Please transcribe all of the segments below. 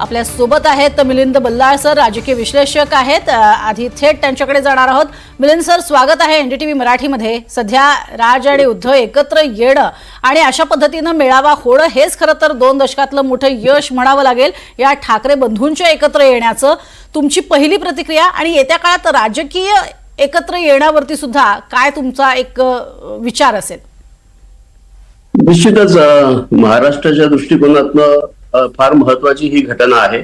आपल्यासोबत आहेत मिलिंद बल्लाळ सर राजकीय विश्लेषक आहेत. आधी थेट त्यांच्याकडे जाणार आहोत. मिलिंद सर स्वागत आहे एनडीटीव्ही मराठीमध्ये. सध्या राज आणि उद्धव एकत्र येणं आणि अशा पद्धतीनं मेळावा होणं हेच खरं तर दोन दशकातलं मोठं यश म्हणावं लागेल. या ठाकरे बंधूंच्या एकत्र येण्याचं तुमची पहिली प्रतिक्रिया आणि येत्या काळात राजकीय एकत्र येण्यावरती सुद्धा काय तुमचा एक विचार असेल? निश्चितच महाराष्ट्राच्या दृष्टिकोनातनं फार महत्वाची ही घटना आहे.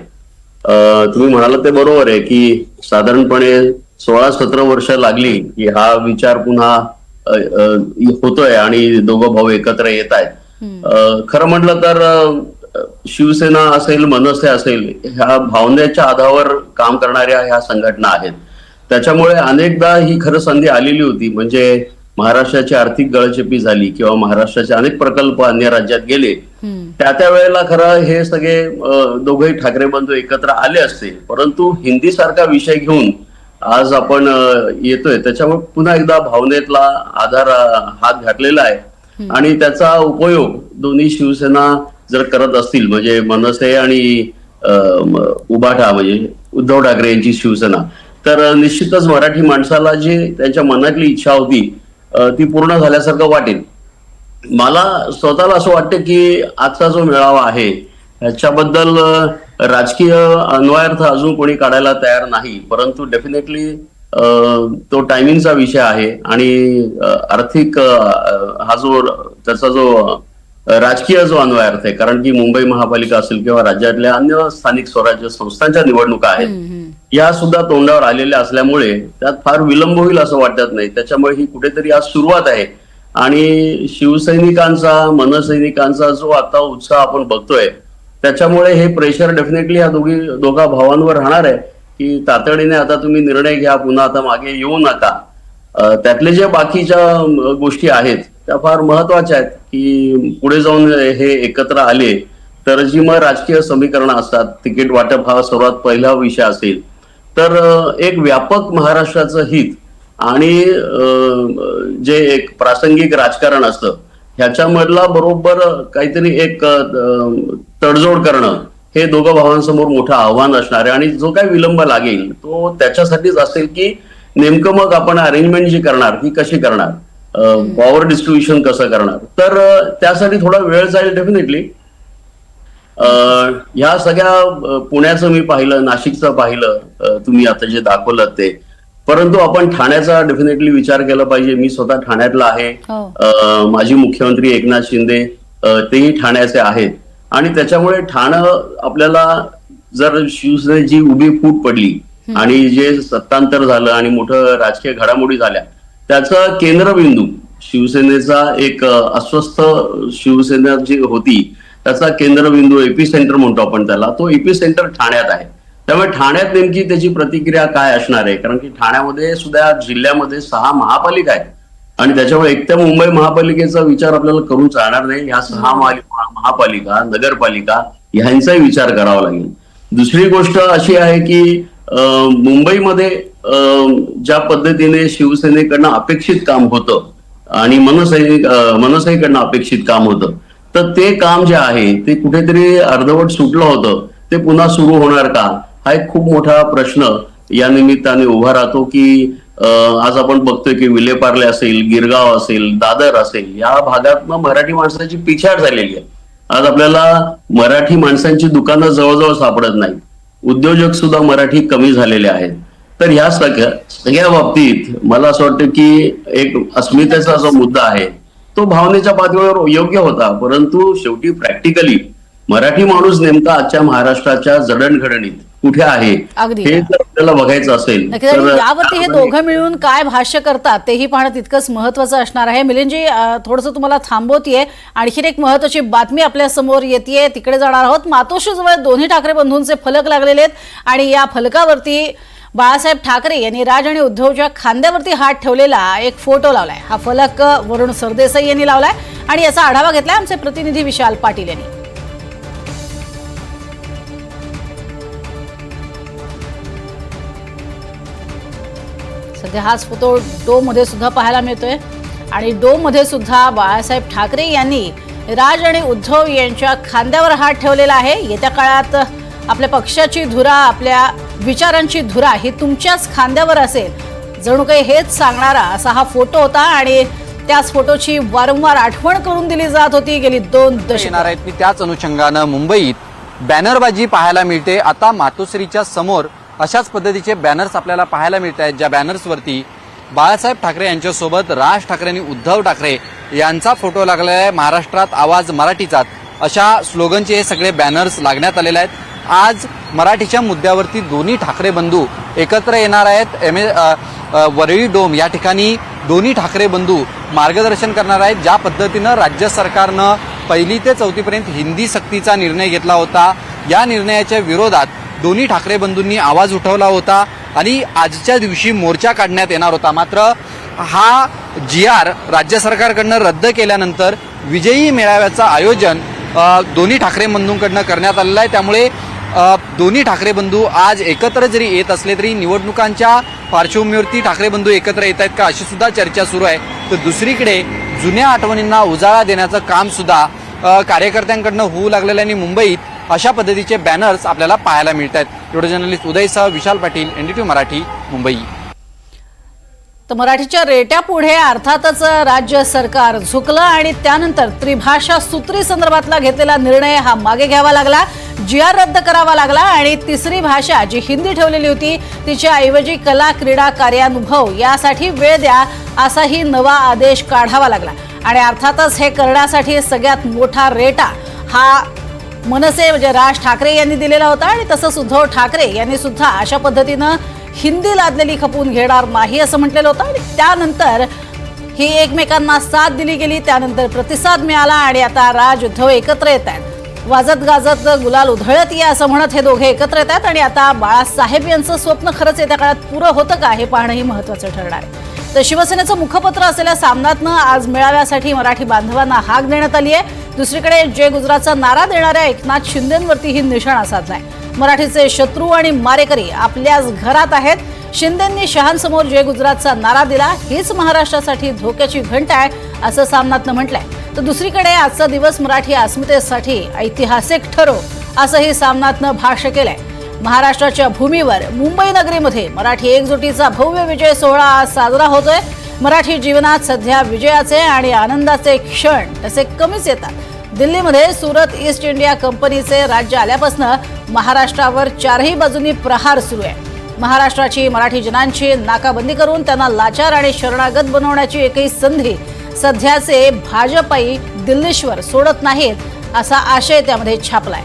तुम्ही म्हणाला ते बरोबर आहे की साधारणपणे सोळा सतरा वर्ष लागली की हा विचार पुन्हा होतोय आणि दोघं भाऊ एकत्र येत आहेत. खरं म्हटलं तर शिवसेना असेल मनसे असेल ह्या भावनेच्या आधारावर काम करणाऱ्या ह्या संघटना आहेत. त्याच्यामुळे अनेकदा ही खरं संधी आलेली होती. म्हणजे महाराष्ट्राची आर्थिक गळचेपी झाली किंवा महाराष्ट्राचे अनेक प्रकल्प अन्य राज्यात गेले. त्या त्या वेळेला खरं हे सगळे दोघंही ठाकरे बंधू एकत्र आले असते परंतु हिंदी सारखा विषय घेऊन आज आपण येतोय. त्याच्यामुळे पुन्हा एकदा भावनेतला आधार हात घातलेला आहे. आणि त्याचा उपयोग दोन्ही शिवसेना जर करत असतील म्हणजे मनसे आणि उबाठा म्हणजे उद्धव ठाकरे यांची शिवसेना तर निश्चितच मराठी माणसाला जी त्यांच्या मनातली इच्छा होती ती पूर्ण झाल्यासारखं वाटेल. मला स्वतःला असं वाटतं की आजचा जो मेळावा आहे ह्याच्याबद्दल अं, राजकीय अन्वयार्थ अजून कोणी काढायला तयार नाही परंतु डेफिनेटली तो टायमिंगचा विषय आहे आणि आर्थिक हा जो त्याचा जो राजकीय जो अन्वयार्थ आहे कारण की मुंबई महापालिका असेल किंवा राज्यातल्या अन्य स्थानिक स्वराज्य संस्थांच्या निवडणुका आहेत या सुद्धा तोंडावर आलेल्या असल्यामुळे त्यात फार विलंब होईल असं वाटत नाही. त्याच्यामुळे ही कुठेतरी आज सुरुवात आहे. आणि शिवसैनिकांचा मनसैनिकांचा जो आता उत्साह आपण बघतोय त्याच्यामुळे हे प्रेशर डेफिनेटली या दोघी दोघा भावांवर राहणार आहे की तातडीने आता तुम्ही निर्णय घ्या पुन्हा आता मागे येऊ नका. त्यातले जे बाकीच्या गोष्टी आहेत त्या फार महत्त्वाच्या आहेत की पुढे जाऊन हे एकत्र आले तर जी मग राजकीय समीकरणं असतात तिकीट वाटप हा सर्वात पहिला विषय असेल. तर एक व्यापक महाराष्ट्राचं हित आणि जे एक प्रासंगिक राजकारण असतं ह्याच्यामधला बरोबर काहीतरी एक तडजोड करणं हे दोघं भावांसमोर मोठं आव्हान असणार आहे. आणि जो काही विलंब लागेल तो त्याच्यासाठीच असेल की नेमकं मग आपण अरेंजमेंट जी करणार ती कशी करणार? पॉवर डिस्ट्रीब्युशन कसं करणार? तर त्यासाठी थोडा वेळ जाईल डेफिनेटली ह्या सगळ्या पुण्याचं मी पाहिलं नाशिकचं पाहिलं तुम्ही आता जे दाखवलं ते. परंतु आपण ठाण्याचा डेफिनेटली विचार केला पाहिजे. मी स्वतः ठाण्यातला आहे. हो. माजी मुख्यमंत्री एकनाथ शिंदे तेही ठाण्याचे आहेत. आणि त्याच्यामुळे ठाणं आपल्याला जर शिवसेनेची उभी फूट पडली आणि जे सत्तांतर झालं आणि मोठं राजकीय घडामोडी झाल्या त्याचा केंद्रबिंदू शिवसेनेचा एक अस्वस्थ शिवसेना जी होती त्याचा केंद्रबिंदू एपी सेंटर म्हणतो आपण त्याला. तो एपी सेंटर ठाण्यात आहे. त्यामुळे ठाण्यात नेमकी त्याची प्रतिक्रिया काय असणार आहे? कारण की ठाण्यामध्ये सुद्धा जिल्ह्यामध्ये सहा महापालिका आहेत. आणि त्याच्यामुळे एक तर मुंबई महापालिकेचा विचार आपल्याला करून चालणार नाही. ह्या सहा महापालिका नगरपालिका ह्यांचाही विचार करावा लागेल. दुसरी गोष्ट अशी आहे की मुंबईमध्ये ज्या पद्धतीने शिवसेनेकडनं अपेक्षित काम होतं आणि मनसैनिक मनसैकडनं अपेक्षित काम होतं तर ते काम जे आहे ते कुठेतरी अर्धवट सुटलं होतं. ते पुन्हा सुरू होणार का? हा एक खूप मोठा प्रश्न या निमित्ताने उभा राहतो की आज आपण बघतोय की विलेपार्ले असेल गिरगाव असेल दादर असेल या भागात मराठी माणसाची पिछाड झालेली आहे. आज आपल्याला मराठी माणसांची दुकानं जवळजवळ सापडत नाही उद्योजक सुद्धा मराठी कमी झालेले आहेत. तर ह्या सगळ्या सगळ्या बाबतीत मला असं वाटतं की एक अस्मितेचा जो मुद्दा आहे तो भावनेच्या पातळीवर योग्य होता. परंतु शेवटी प्रॅक्टिकली मराठी माणूस नेमका आजच्या महाराष्ट्राच्या जडणघडणीत कुठे आहे अगदी. हे जर आपल्याला बघायचं असेल यावरती हे दोघं मिळून काय भाष्य करतात तेही पाहणं तितकंच महत्वाचं असणार आहे. मिलिंदजी थोडंसं तुम्हाला थांबवतीये. आणखीन एक महत्वाची बातमी आपल्यासमोर येते तिकडे जाणार आहोत. मातोश्रीजवळ दोन्ही ठाकरे बंधूंचे फलक लागलेले आहेत. आणि या फलकावरती बाळासाहेब ठाकरे यांनी राज आणि उद्धवच्या खांद्यावरती हात ठेवलेला एक फोटो लावलाय. हा फलक वरुण सरदेसाई यांनी लावलाय. आणि याचा आढावा घेतलाय आमचे प्रतिनिधी विशाल पाटील यांनी. सध्या हाच फोटो डोममध्ये सुद्धा पाहायला मिळतोय. आणि डोममध्ये सुद्धा बाळासाहेब ठाकरे यांनी राज आणि उद्धव यांच्या खांद्यावर हात ठेवलेला आहे. येत्या काळात आपल्या पक्षाची धुरा आपल्या विचारांची धुरा ही तुमच्याच खांद्यावर असेल. जणू काही हेच सांगणारा असा हा फोटो होता आणि त्याच फोटोची वारंवार आठवण करून दिली जात होती गेली दोन येणार आहेत मी त्याच अनुषंगानं मुंबईत बॅनरबाजी पाहायला मिळते. आता मातोश्रीच्या समोर अशाच पद्धतीचे बॅनर्स आपल्याला पाहायला मिळत आहेत ज्या बॅनर्सवरती बाळासाहेब ठाकरे यांच्यासोबत राज ठाकरे आणि उद्धव ठाकरे यांचा फोटो लागलेला आहे महाराष्ट्रात आवाज मराठीचाच. अशा स्लोगनचे हे सगळे बॅनर्स लागण्यात आलेले आहेत. आज मराठीच्या मुद्द्यावरती दोन्ही ठाकरे बंधू एकत्र येणार आहेत. एम ए वरळी डोम या ठिकाणी दोन्ही ठाकरे बंधू मार्गदर्शन करणार आहेत. ज्या पद्धतीनं राज्य सरकारनं पहिली ते चौथीपर्यंत हिंदी सक्तीचा निर्णय घेतला होता या निर्णयाच्या विरोधात दोन्ही ठाकरे बंधूंनी आवाज उठवला होता आणि आजच्या दिवशी मोर्चा काढण्यात येणार होता. मात्र हा जी आर राज्य सरकारकडनं रद्द केल्यानंतर विजयी मेळाव्याचं आयोजन दोन्ही ठाकरे बंधूंकडनं करण्यात आलेलं आहे. त्यामुळे दोन्ही ठाकरे बंधू आज एकत्र जरी येत असले तरी निवडणुकांच्या पार्श्वभूमीवरती ठाकरे बंधू एकत्र येत आहेत का अशी सुद्धा चर्चा सुरू आहे. तर दुसरीकडे जुन्या आठवणींना उजाळा देण्याचं काम सुद्धा कार्यकर्त्यांकडनं होऊ लागलेलं आहे. आणि मुंबईत अशा पद्धतीचे बॅनर्स आपल्याला पाहायला मिळत आहेत व्हिडिओ जर्नलिस्ट उदयसह विशाल पाटील एनडीटी मराठी मुंबई. तर मराठीच्या रेट्या पुढे अर्थातच राज्य सरकार झुकलं आणि त्यानंतर त्रिभाषा सूत्री संदर्भातला घेतलेला निर्णय हा मागे घ्यावा लागला जी आर रद्द करावा लागला आणि तिसरी भाषा जी हिंदी ठेवलेली होती तिच्या ऐवजी कला क्रीडा कार्यानुभव यासाठी वेळ द्या असाही नवा आदेश काढावा लागला. आणि अर्थातच हे करण्यासाठी सगळ्यात मोठा रेटा हा मनसे म्हणजे राज ठाकरे यांनी दिलेला होता आणि तसंच उद्धव ठाकरे यांनी सुद्धा अशा पद्धतीनं हिंदी लादलेली खपून घेणार नाही असं म्हटलेलं होतं. आणि त्यानंतर ही एकमेकांना साथ दिली गेली त्यानंतर प्रतिसाद मिळाला आणि आता राज उद्धव एकत्र येत आहेत. वाजत गाजत गुलाल उधळत या असं म्हणत हे दोघे एकत्र येत आहेत आणि आता बाळासाहेब यांचं स्वप्न खरंच येत्या काळात पुरं होतं का हे पाहणंही महत्वाचं ठरणार आहे. तर शिवसेनेचं मुखपत्र असलेल्या सामनातनं आज मेळाव्यासाठी मराठी बांधवांना हाक देण्यात आली आहे. दुसरीकडे जय गुजरातचा नारा देणाऱ्या एकनाथ शिंदेंवरती ही निशाणा साधलाय. मराठीचे शत्रू आणि मारेकरी आपल्याच घरात आहेत. शिंदेंनी शहांसमोर जय गुजरातचा नारा दिला हीच महाराष्ट्रासाठी धोक्याची घंटा आहे असं सामनातनं म्हटलंय. तर दुसरीकडे आजचा दिवस मराठी अस्मितेसाठी ऐतिहासिक ठरो असंही सामनातनं भाष्य केलंय. महाराष्ट्राच्या भूमीवर मुंबई नगरीमध्ये मराठी एकजुटीचा भव्य विजय सोहळा आज साजरा होतोय. मराठी जीवनात सध्या विजयाचे आणि आनंदाचे क्षण तसे कमीच येतात. दिल्लीमध्ये सुरत ईस्ट इंडिया कंपनीचे राज्य आल्यापासून महाराष्ट्रावर चारही बाजूनी प्रहार सुरू आहे. महाराष्ट्राची मराठी जनांची नाकाबंदी करून त्यांना लाचार आणि शरणागत बनवण्याची एकही संधी सध्याचे भाजपाई दिल्लीश्वर सोडत नाहीत असा आशय त्यामध्ये छापलाय.